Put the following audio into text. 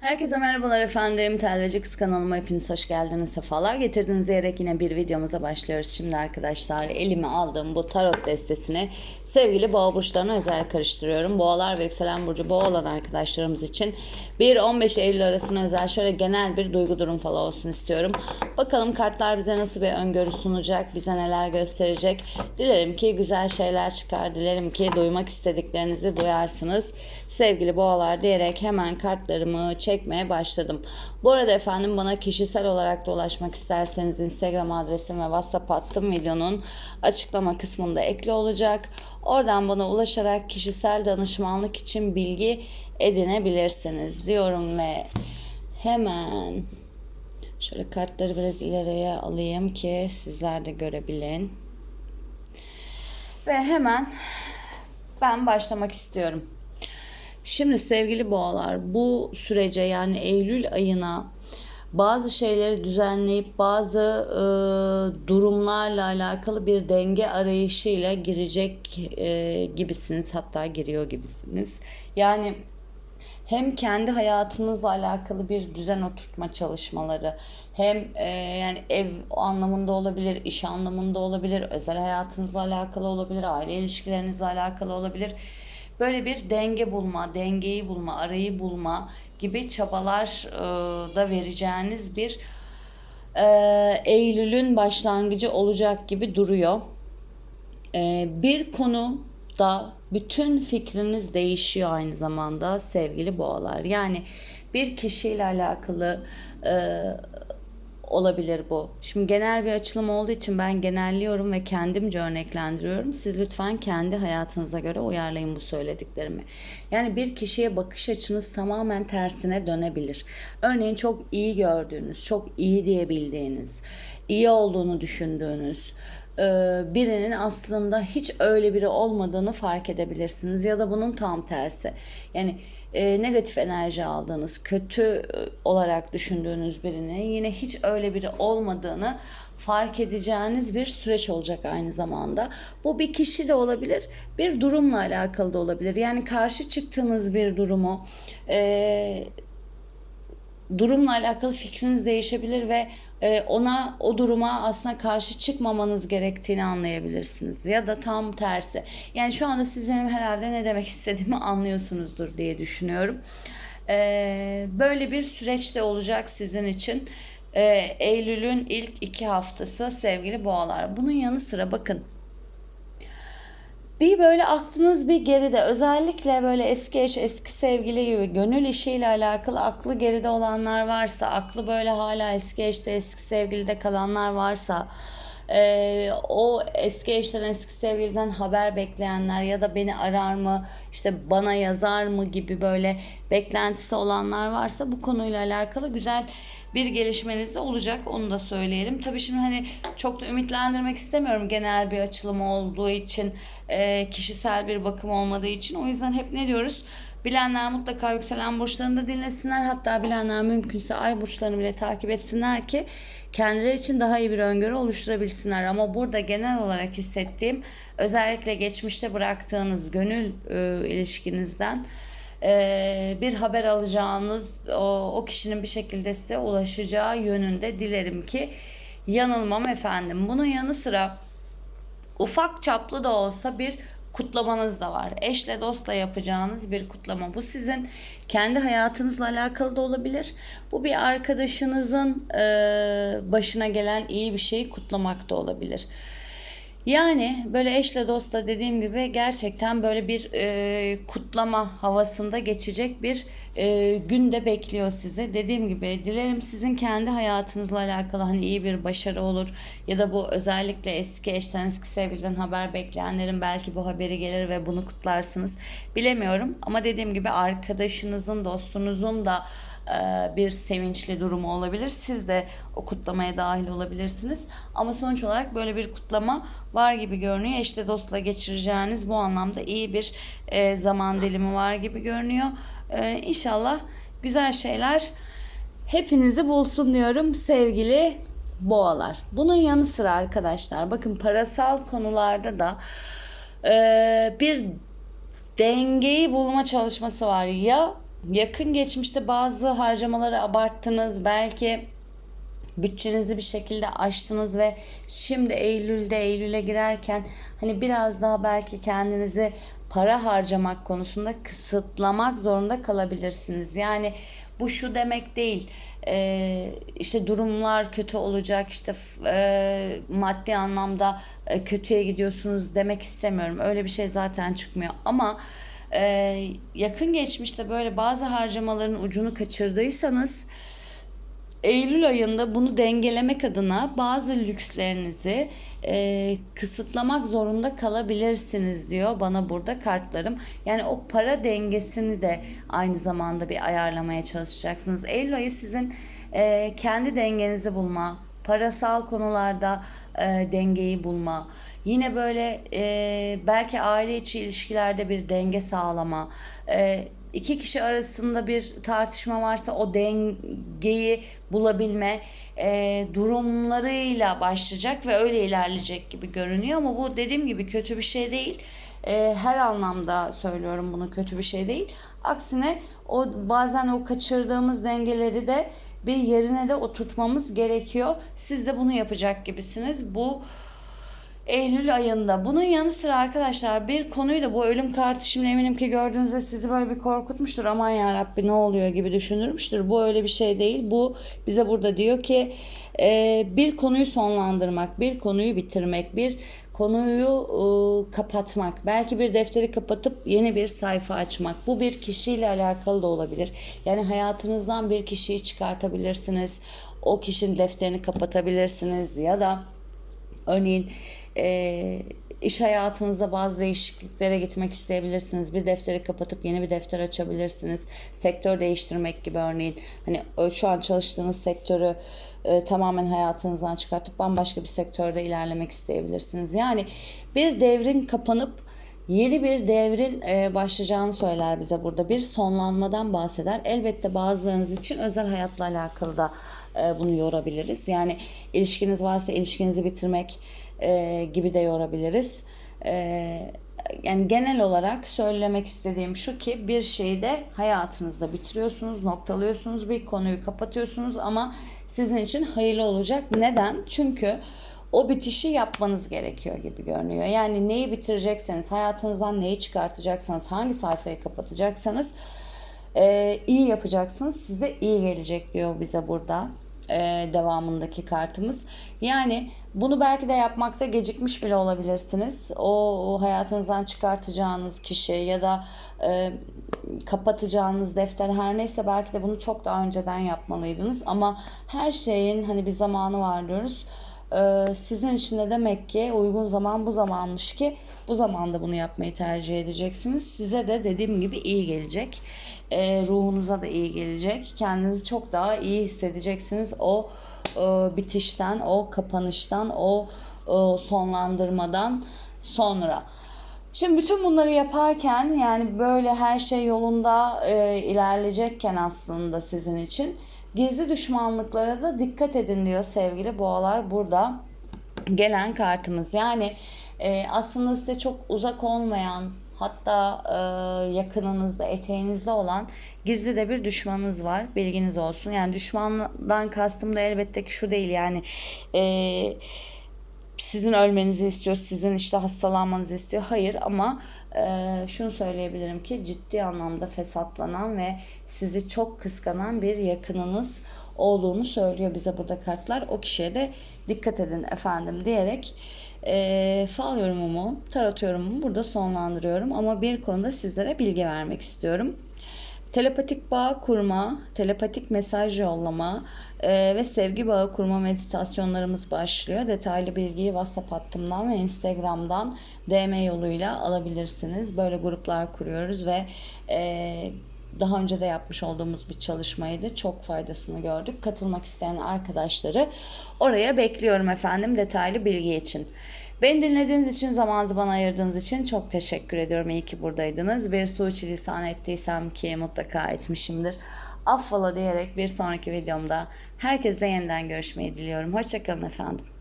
Herkese merhabalar efendim. Telveci Kız kanalıma hepiniz hoş geldiniz. Sefalar getirdiniz diyerek yine bir videomuza başlıyoruz. Şimdi arkadaşlar elime aldığım bu tarot destesini sevgili boğa burçlarına özel karıştırıyorum. Boğalar ve yükselen burcu boğa olan arkadaşlarımız için 1-15 Eylül arasına özel şöyle genel bir duygu durum falan olsun istiyorum. Bakalım kartlar bize nasıl bir öngörü sunacak, bize neler gösterecek. Dilerim ki güzel şeyler çıkar. Dilerim ki duymak istediklerinizi duyarsınız. Sevgili boğalar diyerek hemen kartlarımı çekmeye başladım. Bu arada efendim bana kişisel olarak da ulaşmak isterseniz Instagram adresim ve WhatsApp hattım videonun açıklama kısmında ekli olacak. Oradan bana ulaşarak kişisel danışmanlık için bilgi edinebilirsiniz diyorum ve hemen şöyle kartları biraz ileriye alayım ki sizler de görebilin. Ve hemen ben başlamak istiyorum. Şimdi sevgili boğalar bu sürece yani Eylül ayına bazı şeyleri düzenleyip bazı e, durumlarla alakalı bir denge arayışıyla girecek e, gibisiniz hatta giriyor gibisiniz. Yani hem kendi hayatınızla alakalı bir düzen oturtma çalışmaları hem e, yani ev anlamında olabilir, iş anlamında olabilir, özel hayatınızla alakalı olabilir, aile ilişkilerinizle alakalı olabilir. Böyle bir denge bulma, dengeyi bulma, arayı bulma gibi çabalar e, da vereceğiniz bir e, Eylül'ün başlangıcı olacak gibi duruyor. E, bir konu da bütün fikriniz değişiyor aynı zamanda sevgili boğalar. Yani bir kişiyle alakalı olabilir bu. Şimdi genel bir açılım olduğu için ben genelliyorum ve kendimce örneklendiriyorum. Siz lütfen kendi hayatınıza göre uyarlayın bu söylediklerimi. Yani bir kişiye bakış açınız tamamen tersine dönebilir. Örneğin çok iyi gördüğünüz, çok iyi diyebildiğiniz, iyi olduğunu düşündüğünüz, birinin aslında hiç öyle biri olmadığını fark edebilirsiniz ya da bunun tam tersi. Yani e, negatif enerji aldığınız, kötü e, olarak düşündüğünüz birinin yine hiç öyle biri olmadığını fark edeceğiniz bir süreç olacak aynı zamanda. Bu bir kişi de olabilir, bir durumla alakalı da olabilir. Yani karşı çıktığınız bir durumu e, durumla alakalı fikriniz değişebilir ve e, ona o duruma aslında karşı çıkmamanız gerektiğini anlayabilirsiniz ya da tam tersi. Yani şu anda siz benim herhalde ne demek istediğimi anlıyorsunuzdur diye düşünüyorum. E, böyle bir süreç de olacak sizin için. E, Eylül'ün ilk iki haftası sevgili boğalar. Bunun yanı sıra bakın bir böyle aklınız bir geride özellikle böyle eski eş eski sevgili gibi gönül işiyle alakalı aklı geride olanlar varsa aklı böyle hala eski eşte eski sevgilide kalanlar varsa e, o eski eşten eski sevgiliden haber bekleyenler ya da beni arar mı işte bana yazar mı gibi böyle beklentisi olanlar varsa bu konuyla alakalı güzel bir gelişmeniz de olacak onu da söyleyelim. Tabii şimdi hani çok da ümitlendirmek istemiyorum genel bir açılım olduğu için e, kişisel bir bakım olmadığı için o yüzden hep ne diyoruz? Bilenler mutlaka yükselen burçlarını da dinlesinler. Hatta bilenler mümkünse ay burçlarını bile takip etsinler ki kendileri için daha iyi bir öngörü oluşturabilsinler. Ama burada genel olarak hissettiğim özellikle geçmişte bıraktığınız gönül e, ilişkinizden e, bir haber alacağınız o, kişinin bir şekilde size ulaşacağı yönünde dilerim ki yanılmam efendim. Bunun yanı sıra ufak çaplı da olsa bir kutlamanız da var. Eşle dostla yapacağınız bir kutlama. Bu sizin kendi hayatınızla alakalı da olabilir. Bu bir arkadaşınızın e, başına gelen iyi bir şeyi kutlamak da olabilir. Yani böyle eşle dostla dediğim gibi gerçekten böyle bir e, kutlama havasında geçecek bir e, gün de bekliyor sizi. Dediğim gibi dilerim sizin kendi hayatınızla alakalı hani iyi bir başarı olur ya da bu özellikle eski eşten eski sevgiliden haber bekleyenlerin belki bu haberi gelir ve bunu kutlarsınız. Bilemiyorum ama dediğim gibi arkadaşınızın dostunuzun da bir sevinçli durumu olabilir. Siz de o kutlamaya dahil olabilirsiniz. Ama sonuç olarak böyle bir kutlama var gibi görünüyor. Eşle dostla geçireceğiniz bu anlamda iyi bir e, zaman dilimi var gibi görünüyor. E, inşallah güzel şeyler hepinizi bulsun diyorum sevgili boğalar. Bunun yanı sıra arkadaşlar bakın parasal konularda da bir dengeyi bulma çalışması var. Ya yakın geçmişte bazı harcamaları abarttınız. Belki bütçenizi bir şekilde aştınız ve şimdi Eylül'de Eylül'e girerken hani biraz daha belki kendinizi para harcamak konusunda kısıtlamak zorunda kalabilirsiniz. Yani bu şu demek değil. Ee, işte durumlar kötü olacak işte e, maddi anlamda e, kötüye gidiyorsunuz demek istemiyorum. Öyle bir şey zaten çıkmıyor ama e, yakın geçmişte böyle bazı harcamaların ucunu kaçırdıysanız Eylül ayında bunu dengelemek adına bazı lükslerinizi e, kısıtlamak zorunda kalabilirsiniz diyor bana burada kartlarım. Yani o para dengesini de aynı zamanda bir ayarlamaya çalışacaksınız. Eylül ayı sizin e, kendi dengenizi bulma, parasal konularda e, dengeyi bulma, yine böyle e, belki aile içi ilişkilerde bir denge sağlama, e, iki kişi arasında bir tartışma varsa o dengeyi bulabilme e, durumlarıyla başlayacak ve öyle ilerleyecek gibi görünüyor ama bu dediğim gibi kötü bir şey değil. E, her anlamda söylüyorum bunu kötü bir şey değil. Aksine o bazen o kaçırdığımız dengeleri de bir yerine de oturtmamız gerekiyor. Siz de bunu yapacak gibisiniz. Bu Eylül ayında. Bunun yanı sıra arkadaşlar bir konuyu da bu ölüm kartı şimdi eminim ki gördüğünüzde sizi böyle bir korkutmuştur. Aman ya Rabbi ne oluyor gibi düşünürmüştür. Bu öyle bir şey değil. Bu bize burada diyor ki bir konuyu sonlandırmak, bir konuyu bitirmek, bir konuyu e, kapatmak. Belki bir defteri kapatıp yeni bir sayfa açmak. Bu bir kişiyle alakalı da olabilir. Yani hayatınızdan bir kişiyi çıkartabilirsiniz. O kişinin defterini kapatabilirsiniz ya da Örneğin e, iş hayatınızda bazı değişikliklere gitmek isteyebilirsiniz. Bir defteri kapatıp yeni bir defter açabilirsiniz. Sektör değiştirmek gibi örneğin. Hani ö- şu an çalıştığınız sektörü e, tamamen hayatınızdan çıkartıp bambaşka bir sektörde ilerlemek isteyebilirsiniz. Yani bir devrin kapanıp Yeni bir devrin e, başlayacağını söyler bize burada. Bir sonlanmadan bahseder. Elbette bazılarınız için özel hayatla alakalı da e, bunu yorabiliriz. Yani ilişkiniz varsa ilişkinizi bitirmek e, gibi de yorabiliriz. E, yani genel olarak söylemek istediğim şu ki bir şeyi de hayatınızda bitiriyorsunuz, noktalıyorsunuz, bir konuyu kapatıyorsunuz ama sizin için hayırlı olacak. Neden? Çünkü o bitişi yapmanız gerekiyor gibi görünüyor. Yani neyi bitirecekseniz, hayatınızdan neyi çıkartacaksanız, hangi sayfayı kapatacaksanız e, iyi yapacaksınız. Size iyi gelecek diyor bize burada e, devamındaki kartımız. Yani bunu belki de yapmakta gecikmiş bile olabilirsiniz. O, o hayatınızdan çıkartacağınız kişi ya da e, kapatacağınız defter her neyse belki de bunu çok daha önceden yapmalıydınız. Ama her şeyin hani bir zamanı var diyoruz. Ee, sizin için de demek ki uygun zaman bu zamanmış ki bu zamanda bunu yapmayı tercih edeceksiniz. Size de dediğim gibi iyi gelecek. Ee, ruhunuza da iyi gelecek. Kendinizi çok daha iyi hissedeceksiniz. O e, bitişten, o kapanıştan, o e, sonlandırmadan sonra. Şimdi bütün bunları yaparken yani böyle her şey yolunda e, ilerleyecekken aslında sizin için gizli düşmanlıklara da dikkat edin diyor sevgili boğalar burada gelen kartımız. Yani e, aslında size çok uzak olmayan hatta e, yakınınızda eteğinizde olan gizli de bir düşmanınız var bilginiz olsun. Yani düşmandan kastım da elbette ki şu değil yani e, sizin ölmenizi istiyor, sizin işte hastalanmanızı istiyor. Hayır ama e, şunu söyleyebilirim ki ciddi anlamda fesatlanan ve sizi çok kıskanan bir yakınınız olduğunu söylüyor bize burada kartlar. O kişiye de dikkat edin efendim diyerek e, fal yorumumu, tarot yorumumu burada sonlandırıyorum. Ama bir konuda sizlere bilgi vermek istiyorum. Telepatik bağ kurma, telepatik mesaj yollama e, ve sevgi bağı kurma meditasyonlarımız başlıyor. Detaylı bilgiyi WhatsApp hattımdan ve Instagram'dan DM yoluyla alabilirsiniz. Böyle gruplar kuruyoruz ve e, daha önce de yapmış olduğumuz bir çalışmaydı. Çok faydasını gördük. Katılmak isteyen arkadaşları oraya bekliyorum efendim detaylı bilgi için. Beni dinlediğiniz için, zamanınızı bana ayırdığınız için çok teşekkür ediyorum. İyi ki buradaydınız. Bir suçilisan ettiysem ki mutlaka etmişimdir. Affola diyerek bir sonraki videomda herkesle yeniden görüşmeyi diliyorum. Hoşçakalın efendim.